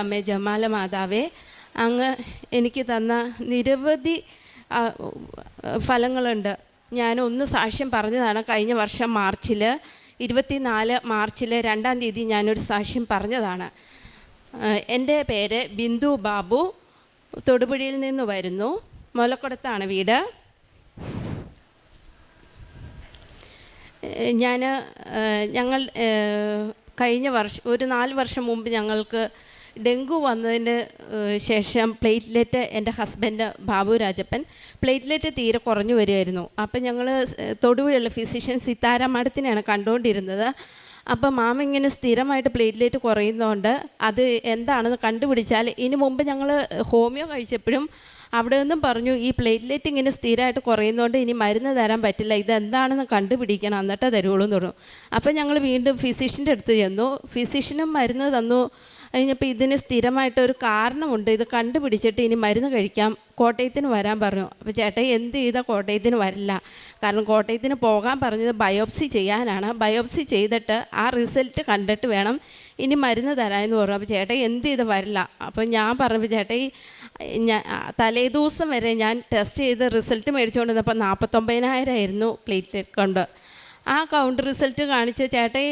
അമ്മേ ജമാല മാതാവേ അങ്ങ് എനിക്ക് തന്ന നിരവധി ഫലങ്ങളുണ്ട്. ഞാൻ ഒന്ന് സാക്ഷ്യം പറഞ്ഞതാണ്. കഴിഞ്ഞ വർഷം മാർച്ചിൽ ഇരുപത്തിനാല് മാർച്ചിൽ രണ്ടാം തീയതി ഞാനൊരു സാക്ഷ്യം പറഞ്ഞതാണ്. എന്റെ പേര് ബിന്ദു ബാബു. തൊടുപുഴയിൽ നിന്ന് വരുന്നു. മുലക്കുടത്താണ് വീട്. ഞാൻ ഞങ്ങൾ കഴിഞ്ഞ വർഷം ഒരു നാല് വർഷം മുമ്പ് ഞങ്ങൾക്ക് ഡെങ്കു വന്നതിന് ശേഷം പ്ലേറ്റ്ലെറ്റ് എന്റെ ഹസ്ബൻഡ് ബാബു രാജപ്പൻ പ്ലേറ്റ്ലെറ്റ് തീരെ കുറഞ്ഞു വരുമായിരുന്നു അപ്പം ഞങ്ങൾ തൊടുപുഴയുള്ള ഫിസിഷ്യൻ സിത്താര മഠത്തിനെയാണ് കണ്ടുകൊണ്ടിരുന്നത്. അപ്പം മാമ ഇങ്ങനെ സ്ഥിരമായിട്ട് പ്ലേറ്റ്ലേറ്റ് കുറയുന്നതുകൊണ്ട് അത് എന്താണെന്ന് കണ്ടുപിടിച്ചാൽ ഇനി മുമ്പ് ഞങ്ങൾ ഹോമിയോ കഴിച്ചപ്പോഴും അവിടെ നിന്നും പറഞ്ഞു ഈ പ്ലേറ്റ്ലെറ്റ് ഇങ്ങനെ സ്ഥിരമായിട്ട് കുറയുന്നതുകൊണ്ട് ഇനി മരുന്ന് തരാൻ പറ്റില്ല ഇതെന്താണെന്ന് കണ്ടുപിടിക്കണം എന്നിട്ടേ തരുള്ളൂ എന്ന് പറഞ്ഞു. അപ്പം ഞങ്ങൾ വീണ്ടും ഫിസിഷ്യന്റെ അടുത്ത് ചെന്നു. ഫിസിഷ്യനും മരുന്ന് തന്നു. കഴിഞ്ഞപ്പോൾ ഇതിന് സ്ഥിരമായിട്ട് ഒരു കാരണമുണ്ട്. ഇത് കണ്ടുപിടിച്ചിട്ട് ഇനി മരുന്ന് കഴിക്കാം. കോട്ടയത്തിന് വരാൻ പറഞ്ഞു. അപ്പോൾ ചേട്ടൻ എന്ത് ചെയ്താൽ കോട്ടയത്തിന് വരില്ല? കാരണം കോട്ടയത്തിന് പോകാൻ പറഞ്ഞത് ബയോപ്സി ചെയ്യാനാണ്. ബയോപ്സി ചെയ്തിട്ട് ആ റിസൾട്ട് കണ്ടിട്ട് വേണം ഇനി മരുന്ന് തരാമെന്ന് പറഞ്ഞു. അപ്പോൾ ചേട്ടൻ എന്ത് ചെയ്ത് വരില്ല? അപ്പോൾ ഞാൻ പറഞ്ഞു ചേട്ടായി ഞാൻ തലേദിവസം വരെ ഞാൻ ടെസ്റ്റ് ചെയ്ത് റിസൾട്ട് മേടിച്ചുകൊണ്ടിരുന്നപ്പോൾ നാൽപ്പത്തൊമ്പതിനായിരം ആയിരുന്നു പ്ലേറ്റ്ലെറ്റ് കൊണ്ട്. ആ കൗണ്ട് റിസൾട്ട് കാണിച്ച ചേട്ടൻ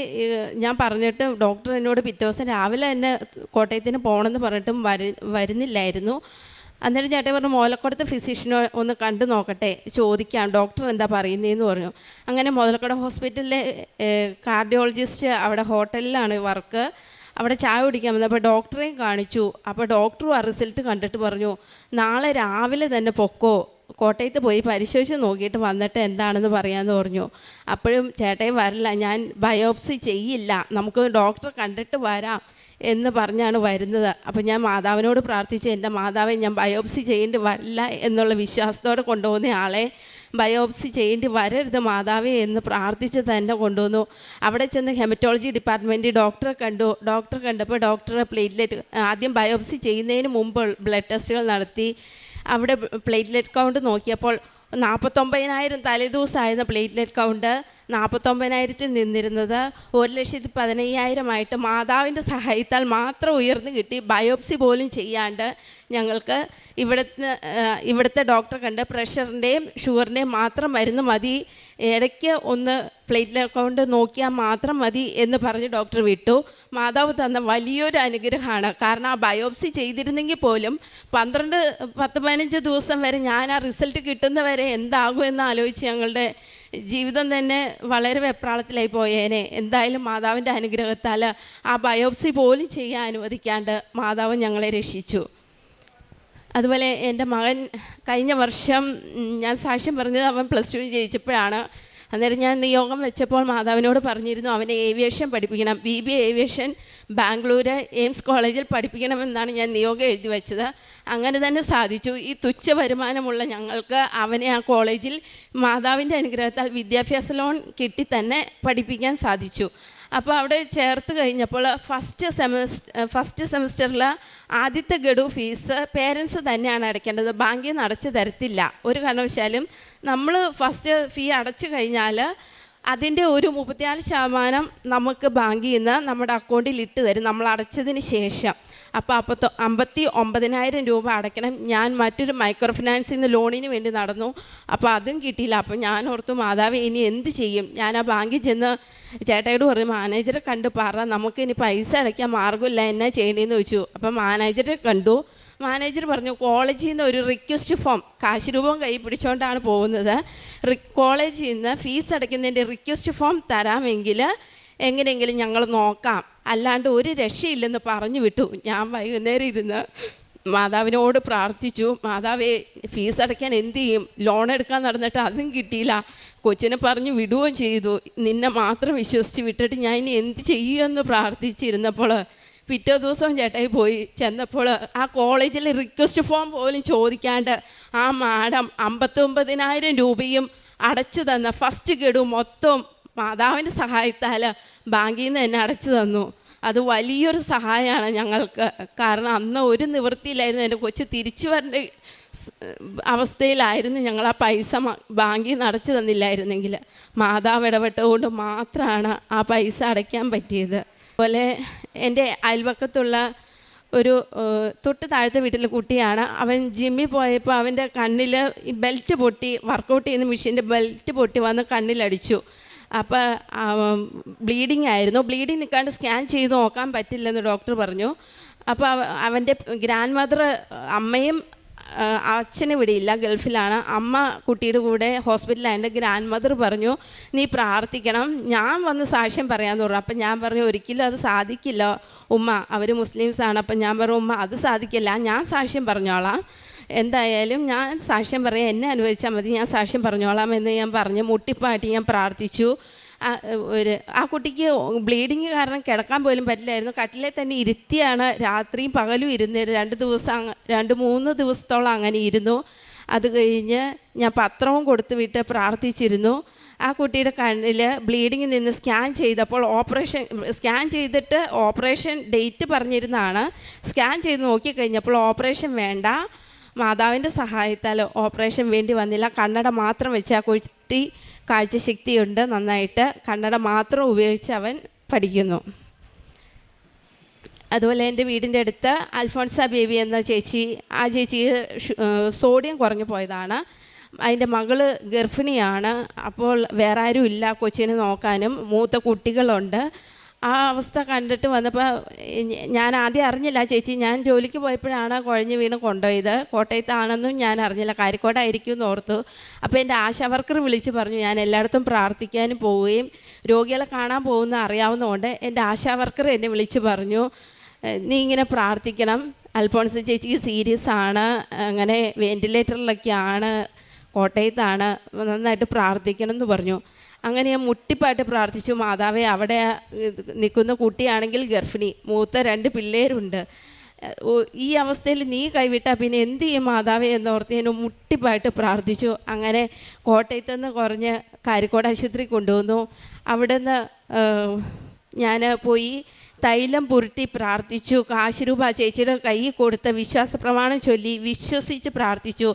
ഞാൻ പറഞ്ഞിട്ട് ഡോക്ടർ എന്നോട് പിറ്റേ ദിവസം രാവിലെ തന്നെ കോട്ടയത്തിന് പോകണമെന്ന് പറഞ്ഞിട്ടും വരു വരുന്നില്ലായിരുന്നു. അന്നേരം ചേട്ടൻ പറഞ്ഞു മോലക്കുടത്തെ ഫിസിഷ്യനെ ഒന്ന് കണ്ടു നോക്കട്ടെ ചോദിക്കാം ഡോക്ടർ എന്താ പറയുന്നതെന്ന് പറഞ്ഞു. അങ്ങനെ മുതലക്കുട ഹോസ്പിറ്റലിലെ കാർഡിയോളജിസ്റ്റ് അവിടെ ഹോട്ടലിലാണ് വർക്ക് അവിടെ ചായ കുടിക്കാൻ വന്നത് അപ്പോൾ ഡോക്ടറെയും കാണിച്ചു. അപ്പോൾ ഡോക്ടറും ആ റിസൾട്ട് കണ്ടിട്ട് പറഞ്ഞു നാളെ രാവിലെ തന്നെ പൊക്കോ കോട്ടയത്ത് പോയി പരിശോധിച്ച് നോക്കിയിട്ട് വന്നിട്ട് എന്താണെന്ന് പറയാമെന്ന് പറഞ്ഞു. അപ്പോഴും ചേട്ടയും വരില്ല ഞാൻ ബയോപ്സി ചെയ്യില്ല നമുക്ക് ഡോക്ടറെ കണ്ടിട്ട് വരാം എന്ന് പറഞ്ഞാണ് വരുന്നത്. അപ്പോൾ ഞാൻ മാതാവിനോട് പ്രാർത്ഥിച്ച് എന്റെ മാതാവെ ഞാൻ ബയോപ്സി ചെയ്യേണ്ടി വരില്ല എന്നുള്ള വിശ്വാസത്തോടെ കൊണ്ടുപോകുന്ന ആളെ ബയോപ്സി ചെയ്യേണ്ടി വരരുത് മാതാവേ എന്ന് പ്രാർത്ഥിച്ച് തന്നെ കൊണ്ടുവന്നു. അവിടെ ചെന്ന് ഹെമറ്റോളജി ഡിപ്പാർട്ട്മെന്റ് ഡോക്ടറെ കണ്ടു. ഡോക്ടറെ കണ്ടപ്പോൾ ഡോക്ടറെ പ്ലേറ്റ്ലെറ്റ് ആദ്യം ബയോപ്സി ചെയ്യുന്നതിന് മുമ്പ് ബ്ലഡ് ടെസ്റ്റുകൾ നടത്തി. അവിടെ പ്ലേറ്റ്ലെറ്റ് കൗണ്ട് നോക്കിയപ്പോൾ നാൽപ്പത്തൊമ്പതിനായിരം തലേദിവസമായിരുന്ന പ്ലേറ്റ്ലെറ്റ് കൗണ്ട്. നാൽപ്പത്തൊമ്പതിനായിരത്തിൽ നിന്നിരുന്നത് ഒരു ലക്ഷത്തി പതിനയ്യായിരമായിട്ട് മാതാവിന്റെ സഹായത്താൽ മാത്രം ഉയർന്നു കിട്ടി. ബയോപ്സി പോലും ചെയ്യാണ്ട് ഞങ്ങൾക്ക് ഇവിടുത്തെ ഇവിടുത്തെ ഡോക്ടർ കണ്ട് പ്രഷറിന്റെയും ഷുഗറിന്റെയും മാത്രം മരുന്ന് മതി. ഇടയ്ക്ക് ഒന്ന് പ്ലേറ്റിൽ അക്കൗണ്ട് നോക്കിയാൽ മാത്രം മതി എന്ന് പറഞ്ഞ് ഡോക്ടർ വിട്ടു. മാതാവ് തന്ന വലിയൊരു അനുഗ്രഹമാണ്. കാരണം ആ ബയോപ്സി ചെയ്തിരുന്നെങ്കിൽ പോലും പന്ത്രണ്ട് പത്ത് പതിനഞ്ച് ദിവസം വരെ ഞാൻ ആ റിസൾട്ട് കിട്ടുന്നവരെ എന്താകുമെന്ന് ആലോചിച്ച് ഞങ്ങളുടെ ജീവിതം തന്നെ വളരെ വെപ്രാളത്തിലായി പോയേനെ. എന്തായാലും മാതാവിന്റെ അനുഗ്രഹത്താൽ ആ ബയോപ്സി പോലും ചെയ്യാൻ അനുവദിക്കാണ്ട് മാതാവ് ഞങ്ങളെ രക്ഷിച്ചു. അതുപോലെ എന്റെ മകൻ കഴിഞ്ഞ വർഷം ഞാൻ സാക്ഷ്യം പറഞ്ഞത് അവൻ പ്ലസ് ടു ജയിച്ചപ്പോഴാണ് അന്നേരം ഞാൻ നിയോഗം വെച്ചപ്പോൾ മാതാവിനോട് പറഞ്ഞിരുന്നു അവനെ ഏവിയേഷൻ പഠിപ്പിക്കണം. B B aviation Bangalore AIMS കോളേജിൽ പഠിപ്പിക്കണമെന്നാണ് ഞാൻ നിയോഗം എഴുതി വെച്ചത്. അങ്ങനെ തന്നെ സാധിച്ചു. ഈ തുച്ഛ വരുമാനമുള്ള ഞങ്ങൾക്ക് അവനെ ആ കോളേജിൽ മാതാവിന്റെ അനുഗ്രഹത്താൽ വിദ്യാഭ്യാസ ലോൺ കിട്ടി തന്നെ പഠിപ്പിക്കാൻ സാധിച്ചു. അപ്പോൾ അവിടെ ചേർത്ത് കഴിഞ്ഞപ്പോൾ ഫസ്റ്റ് സെമസ്റ്റർ ഫസ്റ്റ് സെമസ്റ്ററിൽ ആദ്യത്തെ ഗഡു ഫീസ് പേരൻസ് തന്നെയാണ് അടയ്ക്കേണ്ടത്. ബാങ്കിൽ നിന്ന് അടച്ചു തരത്തില്ല. ഒരു കാരണവശാലും നമ്മൾ ഫസ്റ്റ് ഫീ അടച്ചു കഴിഞ്ഞാൽ അതിന്റെ ഒരു മുപ്പത്തിനാല് ശതമാനം നമുക്ക് ബാങ്കിൽ നിന്ന് നമ്മുടെ അക്കൗണ്ടിൽ ഇട്ട് തരും. നമ്മൾ അടച്ചതിന് ശേഷം. അപ്പോൾ അപ്പോൾ അമ്പത്തി ഒമ്പതിനായിരം രൂപ അടയ്ക്കണം. ഞാൻ മറ്റൊരു മൈക്രോ ഫിനാൻസിൽ നിന്ന് ലോണിന് വേണ്ടി നടന്നു. അപ്പോൾ അതും കിട്ടിയില്ല. അപ്പോൾ ഞാൻ ഓർത്തു മാതാവ് ഇനി എന്ത് ചെയ്യും? ഞാൻ ആ ബാങ്കിൽ ചെന്ന് ചേട്ടയോട് പറഞ്ഞു മാനേജറെ കണ്ട് പറ നമുക്ക് ഇനി പൈസ അടയ്ക്കാൻ മാർഗമില്ല. എന്നാ ചെയ്യണേന്ന് ചോദിച്ചു. അപ്പോൾ മാനേജറെ കണ്ടു. മാനേജർ പറഞ്ഞു കോളേജിൽ നിന്ന് ഒരു റിക്വസ്റ്റ് ഫോം കാശ് രൂപം കൈ പിടിച്ചുകൊണ്ടാണ് പോകുന്നത്. കോളേജിൽ നിന്ന് ഫീസ് അടയ്ക്കുന്നതിന്റെ റിക്വസ്റ്റ് ഫോം തരാമെങ്കിൽ എങ്ങനെയെങ്കിലും ഞങ്ങൾ നോക്കാം. അല്ലാണ്ട് ഒരു രക്ഷയില്ലെന്ന് പറഞ്ഞു വിട്ടു. ഞാൻ വൈകുന്നേരം ഇരുന്ന് മാതാവിനോട് പ്രാർത്ഥിച്ചു. മാതാവേ ഫീസ് അടയ്ക്കാൻ എന്ത് ചെയ്യും? ലോൺ എടുക്കാൻ നടന്നിട്ട് അതും കിട്ടിയില്ല. കൊച്ചിനെ പറഞ്ഞു വിടുകയും ചെയ്തു. നിന്നെ മാത്രം വിശ്വസിച്ച് വിട്ടിട്ട് ഞാൻ ഇനി എന്ത് ചെയ്യുമെന്ന് പ്രാർത്ഥിച്ചിരുന്നപ്പോൾ പിറ്റേ ദിവസം ചേട്ടായി പോയി. ചെന്നപ്പോൾ ആ കോളേജിൽ റിക്വസ്റ്റ് ഫോം പോലും ചോദിക്കാണ്ട് ആ മാഡം അമ്പത്തൊമ്പതിനായിരം രൂപയും അടച്ചു തന്ന ഫസ്റ്റ് ഗഡു മൊത്തം മാതാവിന്റെ സഹായത്താൽ ബാങ്കിൽ നിന്ന് തന്നെ അടച്ചു തന്നു. അത് വലിയൊരു സഹായമാണ് ഞങ്ങൾക്ക്. കാരണം അന്ന് ഒരു നിവൃത്തിയിലായിരുന്നു എന്റെ കൊച്ചു തിരിച്ചു വരേണ്ട അവസ്ഥയിലായിരുന്നു. ഞങ്ങൾ ആ പൈസ ബാങ്കിൽ നിന്ന് അടച്ചു തന്നില്ലായിരുന്നെങ്കിൽ. മാതാവ് ഇടപെട്ടുകൊണ്ട് മാത്രമാണ് ആ പൈസ അടയ്ക്കാൻ പറ്റിയത്. അതുപോലെ എന്റെ അയൽവക്കത്തുള്ള ഒരു തൊട്ട് താഴത്തെ വീട്ടിലെ കുട്ടിയാണ്. അവൻ ജിമ്മിൽ പോയപ്പോൾ അവന്റെ കണ്ണിൽ ബെൽറ്റ് പൊട്ടി വർക്കൗട്ട് ചെയ്യുന്ന മെഷീന്റെ ബെൽറ്റ് പൊട്ടി വന്ന് കണ്ണിലടിച്ചു. അപ്പോൾ ബ്ലീഡിങ് ആയിരുന്നു. ബ്ലീഡിങ് നിൽക്കാണ്ട് സ്കാൻ ചെയ്ത് നോക്കാൻ പറ്റില്ലെന്ന് ഡോക്ടർ പറഞ്ഞു. അപ്പോൾ അവന്റെ ഗ്രാൻഡ് മദർ അമ്മയും അച്ഛനും ഇവിടെ ഇല്ല ഗൾഫിലാണ്. അമ്മ കുട്ടിയുടെ കൂടെ ഹോസ്പിറ്റലായിട്ട് ഗ്രാൻഡ് മദർ പറഞ്ഞു നീ പ്രാർത്ഥിക്കണം. ഞാൻ വന്ന് സാക്ഷ്യം പറയാമെന്ന് പറഞ്ഞു. അപ്പം ഞാൻ പറഞ്ഞു ഒരിക്കലും അത് സാധിക്കില്ല ഉമ്മ. അവർ മുസ്ലിംസാണ്. അപ്പം ഞാൻ പറഞ്ഞു ഉമ്മ അത് സാധിക്കില്ല. ഞാൻ സാക്ഷ്യം പറഞ്ഞോളാം. എന്തായാലും ഞാൻ സാക്ഷ്യം പറയാം എന്നെ അനുവദിച്ചാൽ മതി. ഞാൻ സാക്ഷ്യം പറഞ്ഞോളാം എന്ന് ഞാൻ പറഞ്ഞു. മുട്ടിപ്പാട്ടി ഞാൻ പ്രാർത്ഥിച്ചു. ഒരു ആ കുട്ടിക്ക് ബ്ലീഡിങ് കാരണം കിടക്കാൻ പോലും പറ്റില്ലായിരുന്നു. കട്ടിലെ തന്നെ ഇരുത്തിയാണ് രാത്രിയും പകലും ഇരുന്ന് രണ്ട് ദിവസം രണ്ട് മൂന്ന് ദിവസത്തോളം അങ്ങനെ ഇരുന്നു. അത് കഴിഞ്ഞ് ഞാൻ പത്രവും കൊടുത്തു വിട്ട് പ്രാർത്ഥിച്ചിരുന്നു. ആ കുട്ടിയുടെ കണ്ണിൽ ബ്ലീഡിങ് നിന്ന് സ്കാൻ ചെയ്തപ്പോൾ ഓപ്പറേഷൻ സ്കാൻ ചെയ്തിട്ട് ഓപ്പറേഷൻ ഡേറ്റ് പറഞ്ഞിരുന്നതാണ്. സ്കാൻ ചെയ്ത് നോക്കിക്കഴിഞ്ഞപ്പോൾ ഓപ്പറേഷൻ വേണ്ട. മാതാവിന്റെ സഹായത്താൽ ഓപ്പറേഷൻ വേണ്ടി വന്നില്ല. കണ്ണട മാത്രം വെച്ച് ആ കുട്ടി കാഴ്ചശക്തിയുണ്ട്. നന്നായിട്ട് കണ്ണട മാത്രം ഉപയോഗിച്ച് അവൻ പഠിക്കുന്നു. അതുപോലെ എന്റെ വീടിന്റെ അടുത്ത് അൽഫോൺസ ബേബി എന്ന ചേച്ചി ആ ചേച്ചി സോഡിയം കുറഞ്ഞു പോയതാണ്. അതിന്റെ മകൾ ഗർഭിണിയാണ്. അപ്പോൾ വേറെ ആരും ഇല്ല കൊച്ചിനെ നോക്കാനും മൂത്ത കുട്ടികളുണ്ട്. ആ അവസ്ഥ കണ്ടിട്ട് വന്നപ്പോൾ ഞാൻ ആദ്യം അറിഞ്ഞില്ല ചേച്ചി ഞാൻ ജോലിക്ക് പോയപ്പോഴാണ് കുഴഞ്ഞു വീണ് കൊണ്ടുപോയത്. കോട്ടയത്താണെന്നും ഞാൻ അറിഞ്ഞില്ല കാരിക്കോടായിരിക്കും എന്ന് ഓർത്തു. അപ്പോൾ എന്റെ ആശാ വർക്കർ വിളിച്ച് പറഞ്ഞു ഞാൻ എല്ലായിടത്തും പ്രാർത്ഥിക്കാനും പോവുകയും രോഗികളെ കാണാൻ പോകുന്ന അറിയാവുന്നതുകൊണ്ട് എന്റെ ആശാ വർക്കർ എന്നെ വിളിച്ച് പറഞ്ഞു നീ ഇങ്ങനെ പ്രാർത്ഥിക്കണം. അൽഫോൺസ് ചേച്ചിക്ക് സീരിയസ് ആണ് അങ്ങനെ വെന്റിലേറ്ററിലൊക്കെയാണ് കോട്ടയത്താണ് നന്നായിട്ട് പ്രാർത്ഥിക്കണം എന്ന് പറഞ്ഞു. അങ്ങനെ ഞാൻ മുട്ടിപ്പായിട്ട് പ്രാർത്ഥിച്ചു. മാതാവേ അവിടെ നിൽക്കുന്ന കുട്ടിയാണെങ്കിൽ ഗർഭിണി മൂത്ത രണ്ട് പിള്ളേരുണ്ട്. ഈ അവസ്ഥയിൽ നീ കൈവിട്ടാൽ പിന്നെ എന്ത് ചെയ്യും മാതാവേ എന്നോർത്ത് ഞാൻ മുട്ടിപ്പായിട്ട് പ്രാർത്ഥിച്ചു. അങ്ങനെ കോട്ടയത്തു നിന്ന് കുറഞ്ഞ് കാരിക്കോട് ആശുപത്രി കൊണ്ടുവന്നു. അവിടെ നിന്ന് ഞാൻ പോയി തൈലം പുരട്ടി പ്രാർത്ഥിച്ചു. കാശിരൂപ ചേച്ചിയുടെ കൈ കൊടുത്ത വിശ്വാസ പ്രമാണം ചൊല്ലി വിശ്വസിച്ച് പ്രാർത്ഥിച്ചു.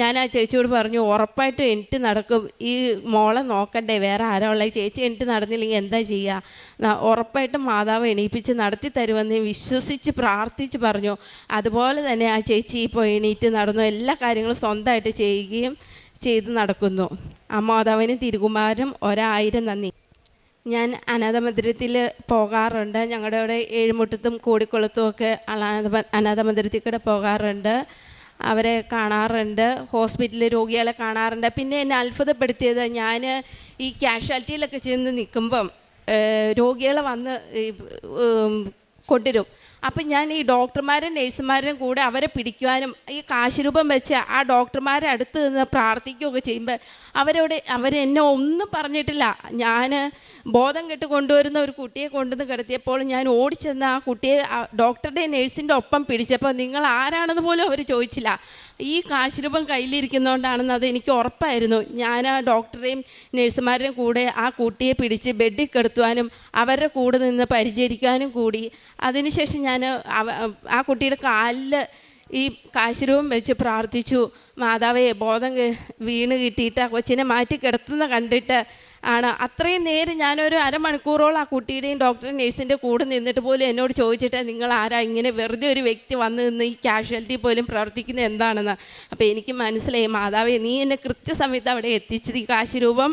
ഞാൻ ആ ചേച്ചിയോട് പറഞ്ഞു ഉറപ്പായിട്ടും എനിക്ക് നടക്കും. ഈ മോളെ നോക്കണ്ടേ വേറെ ആരാ ചേച്ചി എനിക്ക് നടന്നില്ലെങ്കിൽ എന്താ ചെയ്യുക ഉറപ്പായിട്ടും മാതാവ് എണീപ്പിച്ച് നടത്തി തരുമെന്ന് വിശ്വസിച്ച് പ്രാർത്ഥിച്ച് പറഞ്ഞു. അതുപോലെ തന്നെ ആ ചേച്ചി ഇപ്പോൾ എണീറ്റ് നടന്നു. എല്ലാ കാര്യങ്ങളും സ്വന്തമായിട്ട് ചെയ്യുകയും ചെയ്ത് നടക്കുന്നു. ആ മാതാവിനും തിരുകുമാരും ഒരായിരം നന്ദി. ഞാൻ അനാഥമന്ദിരത്തിൽ പോകാറുണ്ട്. ഞങ്ങളുടെ അവിടെ ഏഴുമുട്ടത്തും കോടിക്കുളത്തും ഒക്കെ അനാഥ അനാഥമന്ദിരത്തിൽ കൂടെ പോകാറുണ്ട്. അവരെ കാണാറുണ്ട്. ഹോസ്പിറ്റലിൽ രോഗികളെ കാണാറുണ്ട്. പിന്നെ എന്നെ അത്ഭുതപ്പെടുത്തിയത് ഞാൻ ഈ ക്യാഷ്വാലിറ്റിയിലൊക്കെ ചെന്ന് നിൽക്കുമ്പം രോഗികളെ വന്ന് കൊണ്ടുവരും. അപ്പം ഞാൻ ഈ ഡോക്ടർമാരും നേഴ്സുമാരും കൂടെ അവരെ പിടിക്കുവാനും ഈ കാശുരൂപം വെച്ച് ആ ഡോക്ടർമാരെ അടുത്ത് നിന്ന് പ്രാർത്ഥിക്കുകയൊക്കെ ചെയ്യുമ്പോൾ അവരോട് അവരെന്നെ ഒന്നും പറഞ്ഞിട്ടില്ല. ഞാൻ ബോധം കെട്ട് കൊണ്ടുവരുന്ന ഒരു കുട്ടിയെ കൊണ്ടുവന്ന് കിടത്തിയപ്പോൾ ഞാൻ ഓടിച്ചെന്ന് ആ കുട്ടിയെ ഡോക്ടറുടെ നേഴ്സിന്റെ ഒപ്പം പിടിച്ചപ്പോൾ നിങ്ങൾ ആരാണെന്ന് പോലും അവർ ചോദിച്ചില്ല. ഈ കാശുരൂപം കയ്യിലിരിക്കുന്നതുകൊണ്ടാണെന്ന് അത് എനിക്ക് ഉറപ്പായിരുന്നു. ഞാൻ ആ ഡോക്ടറെയും നഴ്സുമാരുടെയും കൂടെ ആ കുട്ടിയെ പിടിച്ച് ബെഡിൽ കിടത്തുവാനും അവരുടെ കൂടെ നിന്ന് പരിചരിക്കാനും കൂടി. അതിനുശേഷം ഞാൻ ആ കുട്ടിയുടെ കാലിൽ ഈ കാശുരൂപം വെച്ച് പ്രാർത്ഥിച്ചു. മാതാവേ ബോധം വീണ് കിട്ടിയിട്ട് ആ കൊച്ചിനെ മാറ്റി കിടത്തുന്ന കണ്ടിട്ട് ആണ്. അത്രയും നേരം ഞാനൊരു അരമണിക്കൂറോളം ആ കുട്ടിയുടെയും ഡോക്ടറും നേഴ്സിന്റെ കൂടെ നിന്നിട്ട് പോലും എന്നോട് ചോദിച്ചിട്ട് നിങ്ങൾ ആരാ ഇങ്ങനെ വെറുതെ ഒരു വ്യക്തി വന്ന് നിന്ന് ഈ കാഷ്വാലിറ്റി പോലും പ്രവർത്തിക്കുന്നത് എന്താണെന്ന്. അപ്പോൾ എനിക്ക് മനസ്സിലായി മാതാവേ നീ എന്നെ കൃത്യസമയത്ത് അവിടെ എത്തിച്ചത് ഈ കാശുരൂപം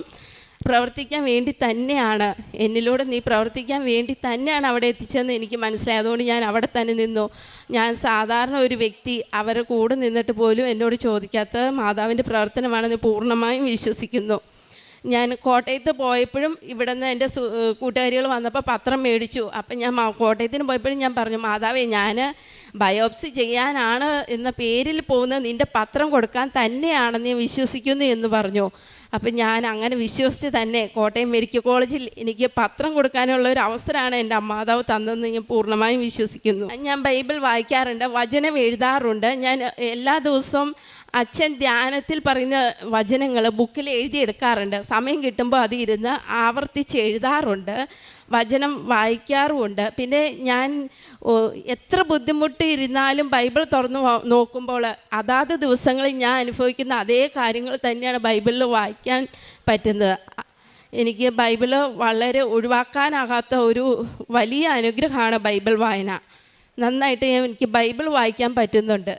പ്രവർത്തിക്കാൻ വേണ്ടി തന്നെയാണ്. എന്നിലൂടെ നീ പ്രവർത്തിക്കാൻ വേണ്ടി തന്നെയാണ് അവിടെ എത്തിച്ചതെന്ന് എനിക്ക് മനസ്സിലായി. അതുകൊണ്ട് ഞാൻ അവിടെ തന്നെ നിന്നു. ഞാൻ സാധാരണ ഒരു വ്യക്തി അവരെ കൂടെ നിന്നിട്ട് പോലും എന്നോട് ചോദിക്കാത്ത മാതാവിന്റെ പ്രവർത്തനമാണെന്ന് പൂർണമായും വിശ്വസിക്കുന്നു. ഞാൻ കോട്ടയത്ത് പോയപ്പോഴും ഇവിടെ നിന്ന് എന്റെ കൂട്ടുകാരികൾ വന്നപ്പോൾ പത്രം മേടിച്ചു. അപ്പം ഞാൻ കോട്ടയത്തിന് പോയപ്പോഴും ഞാൻ പറഞ്ഞു മാതാവേ ഞാൻ ബയോപ്സി ചെയ്യാനാണ് എന്ന പേരിൽ പോകുന്നത് നിന്റെ പത്രം കൊടുക്കാൻ തന്നെയാണെന്ന് ഞാൻ വിശ്വസിക്കുന്നു എന്ന് പറഞ്ഞു. അപ്പം ഞാൻ അങ്ങനെ വിശ്വസിച്ച് തന്നെ കോട്ടയം മെഡിക്കൽ കോളേജിൽ എനിക്ക് പത്രം കൊടുക്കാനുള്ള ഒരു അവസരമാണ് എന്റെ അമ്മാതാവ് തന്നതെന്ന് ഞാൻ പൂർണമായും വിശ്വസിക്കുന്നു. ഞാൻ ബൈബിൾ വായിക്കാറുണ്ട് വചനം എഴുതാറുണ്ട്. ഞാൻ എല്ലാ ദിവസവും അച്ഛൻ ധ്യാനത്തിൽ പറയുന്ന വചനങ്ങൾ ബുക്കിൽ എഴുതിയെടുക്കാറുണ്ട്. സമയം കിട്ടുമ്പോൾ അത് ഇരുന്ന് ആവർത്തിച്ച് എഴുതാറുണ്ട്. വചനം വായിക്കാറുമുണ്ട്. പിന്നെ ഞാൻ എത്ര ബുദ്ധിമുട്ട് ഇരുന്നാലും ബൈബിൾ തുറന്ന് നോക്കുമ്പോൾ അതാത് ദിവസങ്ങളിൽ ഞാൻ അനുഭവിക്കുന്ന അതേ കാര്യങ്ങൾ തന്നെയാണ് ബൈബിളിൽ വായിക്കാൻ പറ്റുന്നത്. എനിക്ക് ബൈബിൾ വളരെ ഒഴിവാക്കാനാകാത്ത ഒരു വലിയ അനുഗ്രഹമാണ് ബൈബിൾ വായന. നന്നായിട്ട് എനിക്ക് ബൈബിൾ വായിക്കാൻ പറ്റുന്നുണ്ട്.